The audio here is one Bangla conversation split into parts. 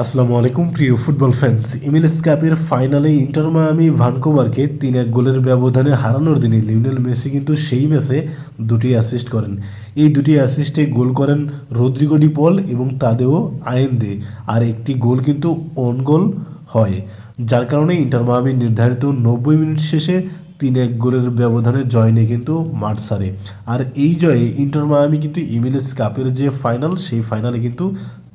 আসসালামু আলাইকুম, প্রিয় ফুটবল ফ্যান্স এমএলএস কাপের ফাইনালে ইন্টার মায়ামি ভানকোভারকে তিন এক গোলের ব্যবধানে হারানোর দিনে লিওনেল মেসি কিন্তু সেই ম্যাচে দুটি অ্যাসিস্ট করেন। এই দুটি অ্যাসিস্টে গোল করেন রদ্রিগো ডি পল এবং তাদেও আয়েন্দে। আর একটি গোল কিন্তু অন গোল হয়। যার কারণে ইন্টার মায়ামি নির্ধারিত নব্বই মিনিট শেষে তিন এক গোলের ব্যবধানে জয় নিয়ে কিন্তু মাঠ সারে আর এই জয়ে ইন্টার মায়ামি কিন্তু এমএলএস কাপের যে ফাইনাল সেই ফাইনালে কিন্তু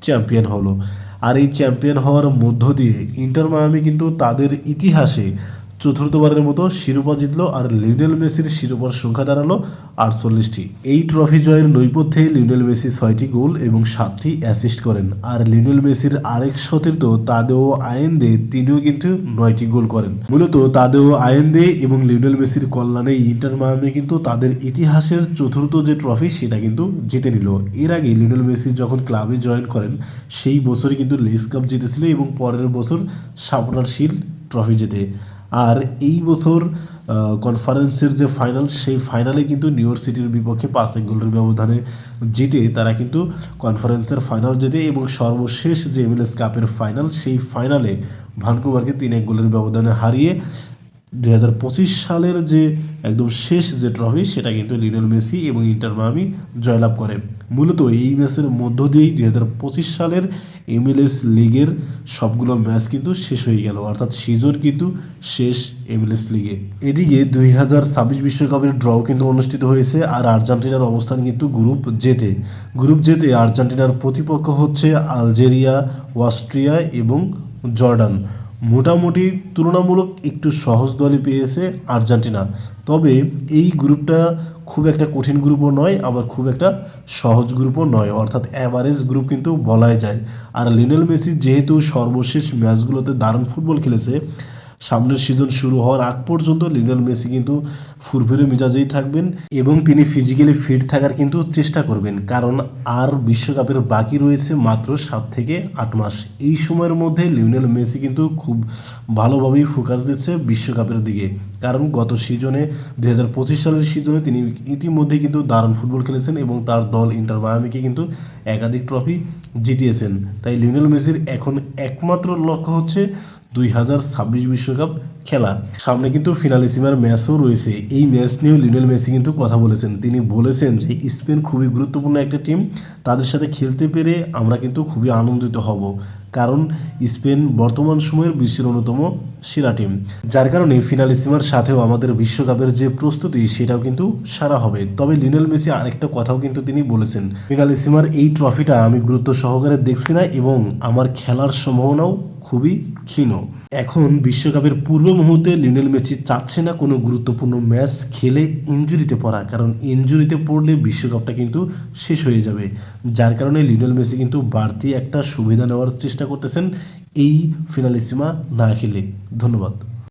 চ্যাম্পিয়ন হলো। আর এই চ্যাম্পিয়ন হওয়ার মধ্য দিয়ে ইন্টার মায়ামি কিন্তু তাদের ইতিহাসে চতুর্থবারের মতো শিরোপা জিতলো আর লিওনেল মেসির শিরোপার সংখ্যা দাঁড়াল আটচল্লিশটি। এই ট্রফি জয়ের নৈপথ্যে লিওনেল মেসি ছয়টি গোল এবং সাতটি অ্যাসিস্ট করেন আর লিওনেল মেসির আরেক সতীর্থ তাদেও আয়েন্দে তিনিও কিন্তু নয়টি গোল করেন। মূলত তাদেও আয়েন্দে এবং লিওনেল মেসির কল্যাণে ইন্টার মায়ামি কিন্তু তাদের ইতিহাসের চতুর্থ যে ট্রফি সেটা কিন্তু জিতে নিল। এর আগে লিওনেল মেসি যখন ক্লাবে জয়েন করেন, সেই বছরই কিন্তু লেস কাপ জিতেছিল এবং পরের বছর সাপনার শিল্ড ট্রফি জেতে। আর এই বছর কনফারেন্সের যে ফাইনাল সেই ফাইনালে কিন্তু নিউ ইয়র্ক সিটির বিপক্ষে পাঁচ এক গোলের ব্যবধানে জিতে তারা কিন্তু কনফারেন্সের ফাইনাল জেতে এবং সর্বশেষ যে এমএলএস কাপের ফাইনাল সেই ফাইনালে ভানকুভারকে তিন এক গোলের ব্যবধানে হারিয়ে দুই হাজার পঁচিশ সালের যে একদম শেষ যে ট্রফি সেটা কিন্তু লিওনেল মেসি এবং ইন্টার মামি জয়লাভ করে। মূলত এই ম্যাচের মধ্য দিয়েই দুই হাজার পঁচিশ সালের এমএলএস লিগের সবগুলো ম্যাচ কিন্তু শেষ হয়ে গেল। অর্থাৎ সিজন কিন্তু শেষ এমএলএস লিগে। এদিকে দুই হাজার ছাব্বিশ বিশ্বকাপের ড্র কিন্তু অনুষ্ঠিত হয়েছে আর আর্জেন্টিনার অবস্থান কিন্তু গ্রুপ জেতে গ্রুপ জেতে আর্জেন্টিনার প্রতিপক্ষ হচ্ছে আলজেরিয়া, অস্ট্রিয়া এবং জর্ডান। মোটামুটি তুলনামূলক একটু সহজ দলই পেয়েছে আর্জেন্টিনা। তবে এই গ্রুপটা খুব একটা কঠিন গ্রুপও নয়, আবার খুব একটা সহজ গ্রুপও নয়। অর্থাৎ অ্যাভারেজ গ্রুপ কিন্তু বলাই যায়। আর লিনেল মেসি যেহেতু সর্বশেষ ম্যাচগুলোতে দারুণ ফুটবল খেলেছে সামনের সিজন শুরু হওয়ার আগ পর্যন্ত লিওনেল মেসি কিন্তু ফুরফুরে মেজাজেই থাকবেন এবং তিনি ফিজিক্যালি ফিট থাকার কিন্তু চেষ্টা করবেন। কারণ আর বিশ্বকাপের বাকি রয়েছে মাত্র সাত থেকে আট মাস। এই সময়ের মধ্যে লিওনেল মেসি কিন্তু খুব ভালোভাবেই ফোকাস দিচ্ছে বিশ্বকাপের দিকে। কারণ গত সিজনে দু হাজার পঁচিশ সালের সিজনে তিনি ইতিমধ্যে কিন্তু দারুণ ফুটবল খেলেছেন এবং তার দল ইন্টার মায়ামিকে কিন্তু একাধিক ট্রফি জিতিয়েছেন। তাই লিওনেল মেসির এখন একমাত্র লক্ষ্য হচ্ছে দুই হাজার ছাব্বিশ বিশ্বকাপ খেলা। সামনে কিন্তু ফিনালিসিমার ম্যাচও রয়েছে। এই ম্যাচ নিয়েও লিওনেল মেসি কিন্তু কথা বলেছেন। তিনি বলেছেন যে, স্পেন খুবই গুরুত্বপূর্ণ একটা টিম। তাদের সাথে খেলতে পেরে আমরা কিন্তু খুবই আনন্দিত হব। কারণ স্পেন বর্তমান সময়ের বিশ্বের অন্যতম সেরা টিম। যার কারণে ফিনাল ফিনালিসিমার সাথেও আমাদের বিশ্বকাপের যে প্রস্তুতি, সেটাও কিন্তু সারা হবে। তবে লিওনেল মেসি আরেকটা কথাও কিন্তু তিনি বলেছেন। ফিনাল ফিনালিসিমার এই ট্রফিটা আমি গুরুত্ব সহকারে দেখছি না এবং আমার খেলার সম্ভাবনাও খুবই ক্ষীণ। এখন বিশ্বকাপের পূর্ব মুহূর্তে লিনেল মেসি চাচ্ছে না কোনো গুরুত্বপূর্ণ ম্যাচ খেলে ইনজুরিতে পড়া, কারণ ইনজুরিতে পড়লে বিশ্বকাপটা কিন্তু শেষ হয়ে যাবে। যার কারণে লিওনেল মেসি কিন্তু বাড়তি একটা সুবিধা নেওয়ার চেষ্টা করতেছেন এই ফিনালিসিমা না খেলে। ধন্যবাদ।